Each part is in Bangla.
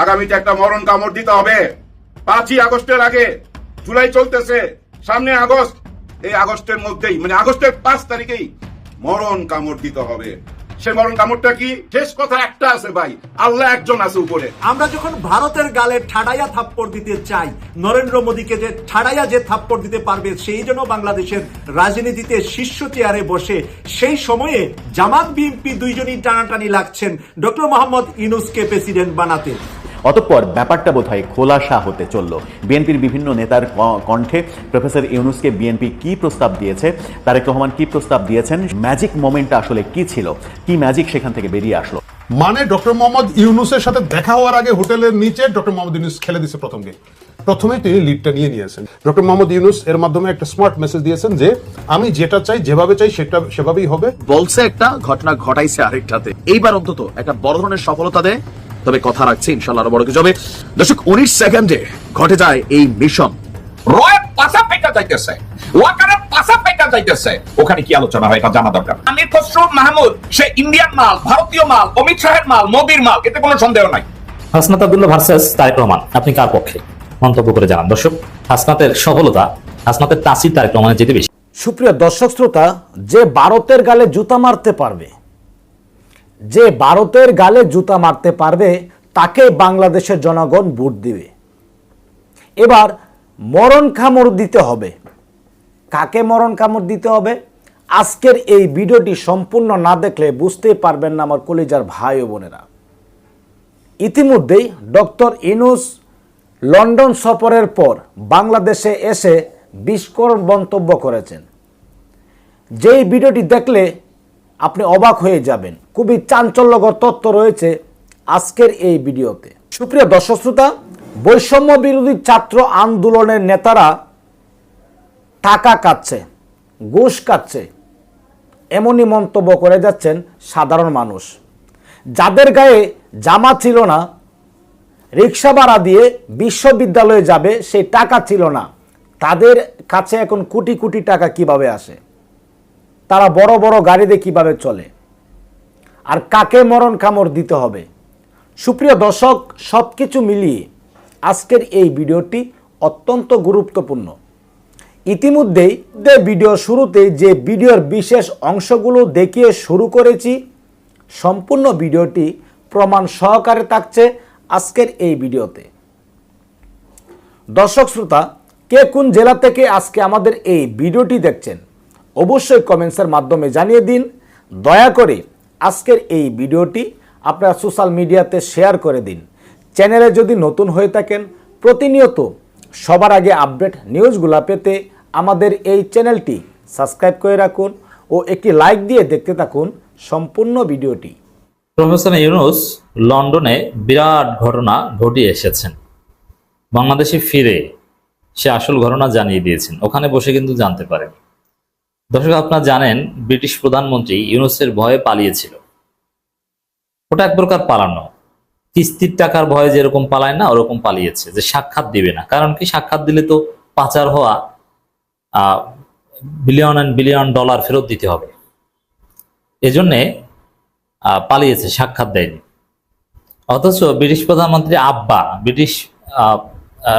আগামীতে একটা মরণ কামড় দিতে হবে। পাঁচই আগস্টের আগে জুলাই চলতেছে। সামনে আগস্ট। এই আগস্টের মধ্যেই মানে আগস্টের পাঁচ তারিখেই মরণ কামড় দিতে হবে। সে মরণ কামড়টা কি? শেষ কথা একটা আছে ভাই। আল্লাহ একজন আছে উপরে। আমরা যখন ভারতের গালে ঠাডাইয়া থাপ্পড় দিতে চাই, নরেন্দ্র মোদীকে যে ঠাডাইয়া যে থাপ্পড় দিতে পারবে, সেই জন্য বাংলাদেশের রাজনীতিতে শীর্ষ চেয়ারে বসে সেই সময়ে জামাত বিএনপি দুইজনই টানাটানি লাগছেন ডক্টর মোহাম্মদ ইনুসকে প্রেসিডেন্ট বানাতে। অতঃপর ব্যাপারটা বোধহয় খোলাসা হতে চলল। বিএনপির বিভিন্ন নেতার কণ্ঠে প্রফেসর ইউনুসকে বিএনপি কি প্রস্তাব দিয়েছে তারেক রহমান কি প্রস্তাব দিয়েছেন ম্যাজিক মোমেন্টটা আসলে কি ছিল কি ম্যাজিক সেখান থেকে বেরিয়ে আসলো? মানে ডক্টর মোহাম্মদ ইউনুসের সাথে দেখা হওয়ার আগে হোটেলের নিচে ডক্টর মোহাম্মদ ইউনুস খেলে দিছে প্রথম গেম প্রথমে তিনি লিডটা নিয়ে নিয়েছেন। ডক্টর মোহাম্মদ ইউনুস এর মাধ্যমে একটা স্মার্ট মেসেজ দিয়েছেন যে আমি যেটা চাই যেভাবে চাই সেটা সেভাবেই হবে। বলছে একটা ঘটনা ঘটাইছে আরেকটাতে। এইবার অন্তত একটা বড় ধরনের সফলতা দেয়। তবে কথা রাখছে ইনশাল্লাহ আরও বড় কিছু হবে। দর্শক উনিশ সেকেন্ডে ঘটে যায় এই মিশন। রয়ের পাশা ফেটা যাইতেছে। ওয়াকারের পাশা ফেটা যাইতেছে। ওখানে কি আলোচনা হয় এটা জানা দরকার। আমির খসরু মাহমুদ সে ইন্ডিয়ান মাল ভারতীয় মাল অমিত শাহের মাল মোদির মাল এতে কোনো সন্দেহ নাই। হাসনাত আব্দুল্লাহ ভার্সেস তারেক রহমান আপনি কার পক্ষে? মন্তব্য করে জানান। দর্শক হাসনাতের সফলতা হাসনাতের তাসির তারেক রহমানের যেতে বেশি। সুপ্রিয় দর্শক শ্রোতা যে ভারতের গালে জুতা মারতে পারবে যে ভারতের গালে জুতা মারতে পারবে, তাকে বাংলাদেশের জনগণ ভোট দিবে। এবার মরণ কামড় দিতে হবে। কাকে মরণ কামড় দিতে হবে? আজকের এই ভিডিওটি সম্পূর্ণ না দেখলে বুঝতেই পারবেন না আমার কলিজার ভাই ও বোনেরা। ইতিমধ্যেই ডক্টর ইনুস লন্ডন সফরের পর বাংলাদেশে এসে বিস্ফোরণ মন্তব্য করেছেন। যেই ভিডিওটি দেখলে আপনি অবাক হয়ে যাবেন। খুবই চাঞ্চল্যকর তত্ত্ব রয়েছে আজকের এই ভিডিওতে। সুপ্রিয় দর্শক শ্রোতা, বৈষম্য বিরোধী ছাত্র আন্দোলনের নেতারা টাকা কাটছে, ঘুষ কাটছে, এমনই মন্তব্য করে যাচ্ছেন সাধারণ মানুষ। যাদের গায়ে জামা ছিল না, রিক্সা ভাড়া দিয়ে বিশ্ববিদ্যালয়ে যাবে সেই টাকা ছিল না। তাদের কাছে এখন কোটি কোটি টাকা কীভাবে আসে? তারা বড় বড় গাড়িতে কীভাবে চলে? আর কাকে মরণ কামড় দিতে হবে? সুপ্রিয় দর্শক সব কিছু মিলিয়ে আজকের এই ভিডিওটি অত্যন্ত গুরুত্বপূর্ণ। ইতিমধ্যেই যে ভিডিও শুরুতে যে ভিডিওর বিশেষ অংশগুলো দেখিয়ে শুরু করেছি, সম্পূর্ণ ভিডিওটি প্রমাণ সহকারে থাকছে আজকের এই ভিডিওতে। দর্শক শ্রোতা, কে কোন জেলা থেকে আজকে আমাদের এই ভিডিওটি দেখছেন? অবশ্যই কমেন্টসের মাধ্যমে জানিয়ে দিন। দয়া করে আজকের এই ভিডিওটি আপনারা সোশ্যাল মিডিয়াতে শেয়ার করে দিন। চ্যানেলে যদি নতুন হয়ে থাকেন, প্রতিনিয়ত সবার আগে আপডেট নিউজগুলো পেতে আমাদের এই চ্যানেলটি সাবস্ক্রাইব করে রাখুন ও একটি লাইক দিয়ে দেখতে থাকুন সম্পূর্ণ ভিডিওটি। প্রফেসর ইউনুস লন্ডনে বিরাট ঘটনা ঘটিয়ে এসেছেন। বাংলাদেশে ফিরে সে আসল ঘটনা জানিয়ে দিয়েছেন। ওখানে বসে কিন্তু জানতে পারেন। দর্শক, আপনারা জানেন ব্রিটিশ প্রধানমন্ত্রী ইউনুসের ভয়ে পালিয়েছিল। ওটা এক প্রকার পালানো। কিস্তির টাকার ভয়ে যেরকম পালায় না, ওরকম পালিয়েছে। যে সাক্ষাৎ দিবে না। কারণ কি? সাক্ষাৎ দিলে তো পাচার হওয়া বিলিয়ন অ্যান্ড বিলিয়ন ডলার ফেরত দিতে হবে। এজন্যে পালিয়েছে, সাক্ষাৎ দেয়নি। অথচ ব্রিটিশ প্রধানমন্ত্রী আব্বা, ব্রিটিশ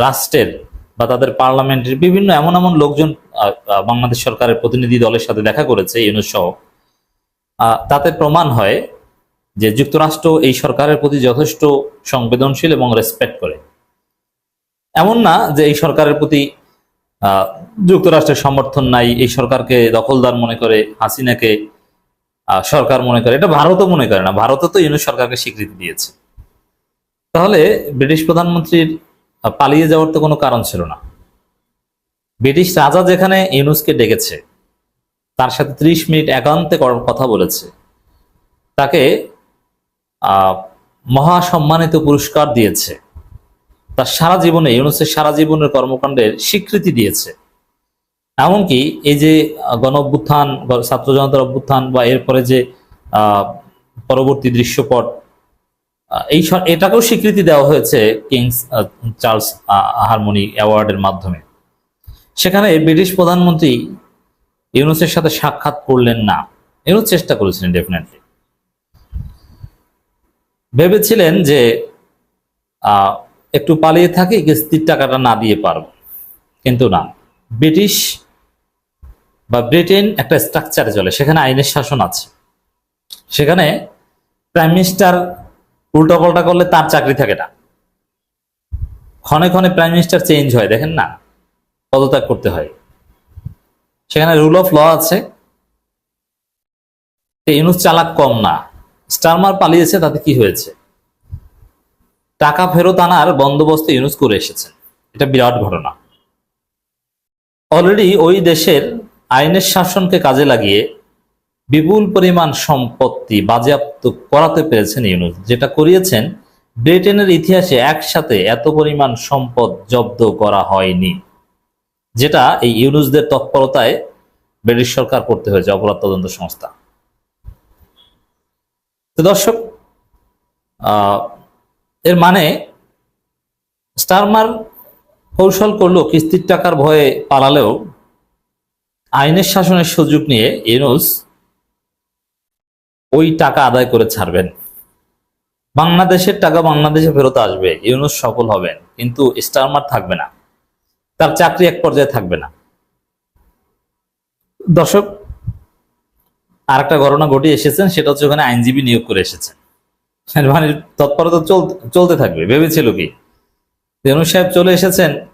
রাষ্ট্রের বা তাদের পার্লামেন্টের বিভিন্ন এমন এমন লোকজন বাংলাদেশ সরকারের প্রতিনিধি দলের সাথে দেখা করেছে, ইউনুস সহ। তাতে প্রমাণ হয় যে যুক্তরাষ্ট্র এই সরকারের প্রতি যথেষ্ট সংবেদনশীল এবং রেসপেক্ট করে। এমন না যে এই সরকারের প্রতি যুক্তরাষ্ট্রের সমর্থন নাই, এই সরকারকে দখলদার মনে করে, হাসিনাকে সরকার মনে করে, এটা ভারতও মনে করে না, ভারতও তো ইউনুস সরকারকে স্বীকৃতি দিয়েছে। তাহলে ব্রিটিশ প্রধানমন্ত্রীর আহ, পালিয়ে যাওয়ার তো কোনো কারণ ছিল না। ব্রিটিশ রাজা যেখানে ইউনুসকে ডেকেছে তার সাথে ত্রিশ মিনিট একান্তে কথা বলেছে। তাকে মহা সম্মানিত পুরস্কার দিয়েছে। তার সারা জীবনে ইউনুসের সারা জীবনের কর্মকাণ্ডের স্বীকৃতি দিয়েছে। এমনকি এই যে গণ অভ্যুত্থান ছাত্র জনতার অভ্যুত্থান বা এরপরে যে পরবর্তী দৃশ্যপট এই এটাকেও স্বীকৃতি দেওয়া হয়েছে কিংস চার্লস হারমোনি অ্যাওয়ার্ডের মাধ্যমে। সেখানে ব্রিটিশ প্রধানমন্ত্রী ইউনুসের সাথে সাক্ষাৎ করলেন না। ইউনুস চেষ্টা করেছিলেন ডেফিনেটলি ভেবেছিলেন যে একটু পালিয়ে থাকি, কিস্তির টাকাটা না দিয়ে পারব। কিন্তু না। ব্রিটিশ বা ব্রিটেন একটা স্ট্রাকচারে চলে। সেখানে আইনের শাসন আছে। সেখানে প্রাইম মিনিস্টার উল্টো পাল্টা করলে তার চাকরি থাকে না। ক্ষণে ক্ষণে প্রাইম মিনিস্টার চেঞ্জ হয়, দেখেন না? পদত্যাগ করতে হয়। সেখানে রুল অফ ল আছে। ইউনুস চালাক কম না। স্টারমার পালিয়েছে, তাতে কি হয়েছে? টাকা ফেরত আনার বন্দোবস্ত ইউনুস করে এসেছেন। এটা বিরাট ঘটনা। অলরেডি ওই দেশের আইনের শাসনকে কাজে লাগিয়ে বিপুল পরিমাণ সম্পত্তি বাজেয়াপ্ত করাতে পেরেছেন ইউনুস। যেটা করিয়েছেন, ব্রিটেনের ইতিহাসে একসাথে এত পরিমাণ সম্পদ জব্দ করা হয়নি, যেটা এই ইউনুসদের তৎপরতায় ব্রিটিশ সরকার করতে হয়েছে, অপরাধ তদন্ত সংস্থা। তো দর্শক এর মানে স্টারমার কৌশল করল কিস্তির টাকার ভয়ে পালালেও আইনের শাসনের সুযোগ নিয়ে ইউনুস ওই টাকা আদায় করে ছাড়বেন। বাংলাদেশের টাকা বাংলাদেশে ফেরত আসবে, ইউনুস সফল হবেন, কিন্তু স্টারমার থাকবে না। তার চাকরি এক পর্যায়ে থাকবে না। দর্শক আর একটা ঘটনা ঘটে এসেছেন, সেটা হচ্ছে ওখানে আইনজীবী নিয়োগ করে এসেছেন। মানে তৎপরতা চল- চলতে থাকবে, ভেবেছিল কি? ইউনুস সাহেব চলে এসেছেন,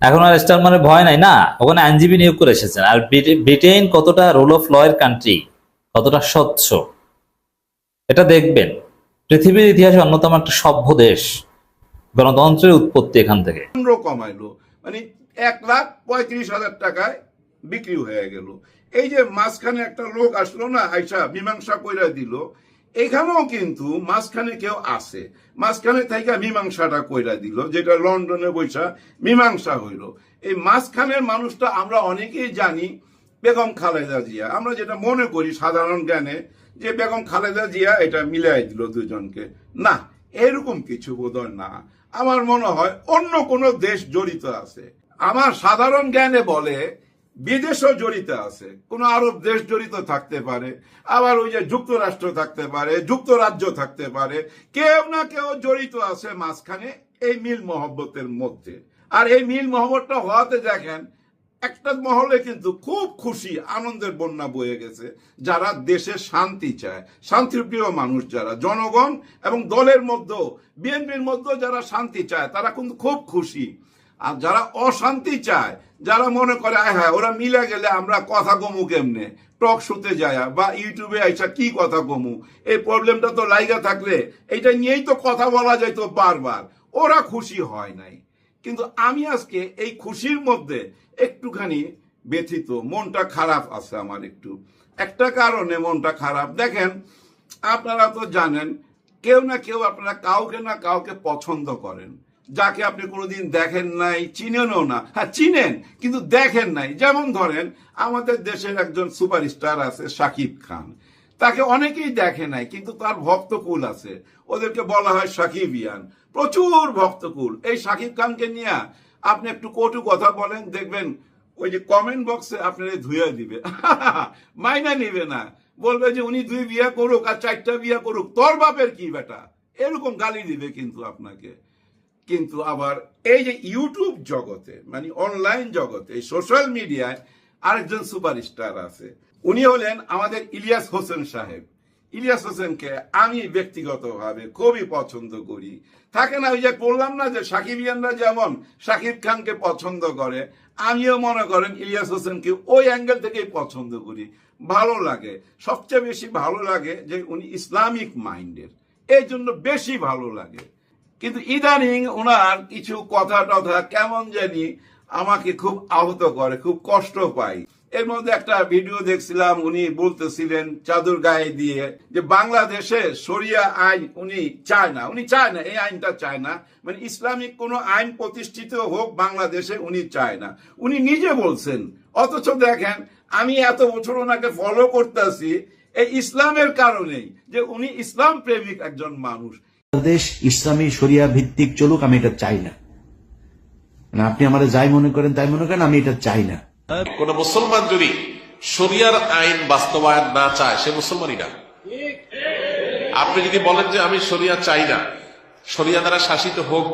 এখন আর স্টারমারের ভয় নাই, না, ওখানে আইনজীবী নিয়োগ করে এসেছেন। আর ব্রিটে- ব্রিটেন কতটা রুল অফ ল এর কান্ট্রি কতটা স্বচ্ছ। এটা দেখবেন, পৃথিবীর ইতিহাসে অন্যতম একটা সভ্য দেশ, গণতন্ত্রের উৎপত্তি এখান থেকে। কমাইলো মানে এক লাখ পঁয়ত্রিশ হাজার টাকায় বিক্রি হয়ে গেল। এই যে মাঝখানে একটা লোক আসলো না আইসা মীমাংসা কইরা দিল, এখানেও কিন্তু মাঝখানে কেউ আসে মাঝখানে থেকে মীমাংসাটা কইরা দিল, যেটা লন্ডনে বৈশা মীমাংসা হইল। এই মাঝখানের মানুষটা আমরা অনেকেই জানি বেগম খালেদা জিয়া। আমরা যেটা মনে করি সাধারণ জ্ঞানে, যে বেগম খালেদা জিয়া এটা মিলাই দিল দুজনকে। না, এরকম কিছু বোধহয় না। আমার মনে হয় অন্য কোনো দেশ জড়িত আছে। আমার সাধারণ জ্ঞানে বলে বিদেশও জড়িত আছে। কোন আরব দেশ জড়িত থাকতে পারে, আবার ওই যে যুক্তরাষ্ট্র থাকতে পারে, যুক্তরাজ্য থাকতে পারে। কেউ না কেউ জড়িত আছে মাঝখানে এই মিল মহব্বতের মধ্যে। আর এই মিল মহব্বতটা হওয়াতে দেখেন একটা মহলে কিন্তু খুব খুশি, আনন্দের বন্যা বয়ে গেছে, যারা দেশে শান্তি চায়। শান্তিপ্রিয় মানুষ যারা, জনগণ এবং দলের মধ্যে বিএনপির মধ্যে যারা শান্তি চায়, তারা কিন্তু খুব খুশি। আর যারা অশান্তি চায়, যারা মনে করে, আয় হ্যাঁ ওরা মিলে গেলে আমরা কথা কমু কেমনে? টক শুতে যায়, বা ইউটিউবে আইসা কি কথা কমু? এই প্রবলেমটা তো লাইগা থাকলে এটা নিয়েই তো কথা বলা যায় তো বারবার। ওরা খুশি হয় নাই। কিন্তু আমি আজকে এই খুশির মধ্যে একটুখানি ব্যথিত। মনটা খারাপ আছে আমার একটু। একটা কারণে মনটা খারাপ। দেখেন, আপনারা তো জানেন, কেউ না কেউ আপনারা কাউকে না কাউকে পছন্দ করেন। যাকে আপনি কোনোদিন দেখেন নাই, চিনেনও না। হ্যাঁ চিনেন, কিন্তু দেখেন নাই। যেমন ধরেন, আমাদের দেশের একজন সুপারস্টার আছে শাকিব খান। তাকে অনেকেই দেখে নাই, কিন্তু তার ভক্তকুল আছে। ওদেরকে বলা হয় সাকিবিয়ান। প্রচুর ভক্তকুল। এই সাকিব খানকে নিয়ে আপনি একটু কটু কথা বলেন, দেখবেন ওই যে কমেন্ট বক্সে আপনারা ধুয়ে দিবে। মাইনা নিবে না। বলবে যে উনি দুই বিয়া করুক আর চারটা বিয়া করুক, তোর বাপের কি বেটা এরকম গালি দিবে কিন্তু আপনাকে। কিন্তু আবার এই যে ইউটিউব জগতে মানে অনলাইন জগতে সোশ্যাল মিডিয়ায় আরেকজন সুপারস্টার আছে। উনি হলেন আমাদের ইলিয়াস হোসেন সাহেব। ইলিয়াস হোসেনকে আমি ব্যক্তিগতভাবে খুবই পছন্দ করি। থাকে না ওই যে বললাম না যে সাকিবিয়ানরা যেমন সাকিব খানকে পছন্দ করে, আমিও মনে করেন ইলিয়াস হোসেনকে ওই অ্যাঙ্গেল থেকেই পছন্দ করি। ভালো লাগে। সবচেয়ে বেশি ভালো লাগে যে উনি ইসলামিক মাইন্ডের। এই জন্য বেশি ভালো লাগে। কিন্তু ইদানিং ওনার কিছু কথা টথা কেমন জানি আমাকে খুব আহত করে, খুব কষ্ট পাই এর মধ্যে একটা ভিডিও দেখছিলাম, উনি বলতেছিলেন চাদর গায়ে দিয়ে যে বাংলাদেশে শরিয়া আইন উনি চায় না। উনি চায় না, এই আইনটা চায় না। মানে ইসলামিক কোনো আইন প্রতিষ্ঠিত হোক বাংলাদেশে উনি চায় না। উনি নিজে বলছেন, অথচ দেখেন, আমি এত বছর ওনাকে ফলো করতেছি, এই ইসলামের কারণেই যে উনি ইসলাম প্রেমিক একজন মানুষ। বাংলাদেশ ইসলামী শরিয়া ভিত্তিক চলুক, আমি এটা চাই না। মানে আপনি আমার যাই মনে করেন তাই মনে করেন, আমি এটা চাই না। কোন মুসলমান যদি শরিয়ার আইন বাস্তবায়ন না চায়, সে মুসলমানই না। আপনি যদি বলেন যে আমি শরিয়া চাই না, শরিয়া দ্বারা শাসিত হোক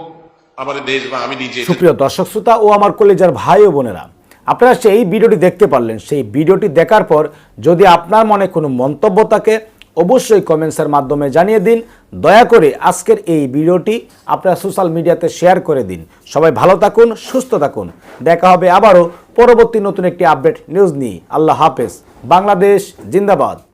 আমার দেশ বা আমি নিজে। সুপ্রিয় দর্শক শ্রোতা ও আমার কলেজের ভাই ও বোনেরা, আপনারা সেই ভিডিওটি দেখতে পারলেন। সেই ভিডিওটি দেখার পর যদি আপনার মনে কোনো মন্তব্য থাকে অবশ্যই কমেন্টসের মাধ্যমে জানিয়ে দিন। দয়া করে আজকের এই ভিডিওটি আপনারা সোশ্যাল মিডিয়াতে শেয়ার করে দিন। সবাই ভালো থাকুন, সুস্থ থাকুন। দেখা হবে আবারও পরবর্তী নতুন একটি আপডেট নিউজ নিয়ে। আল্লাহ হাফেজ। বাংলাদেশ জিন্দাবাদ।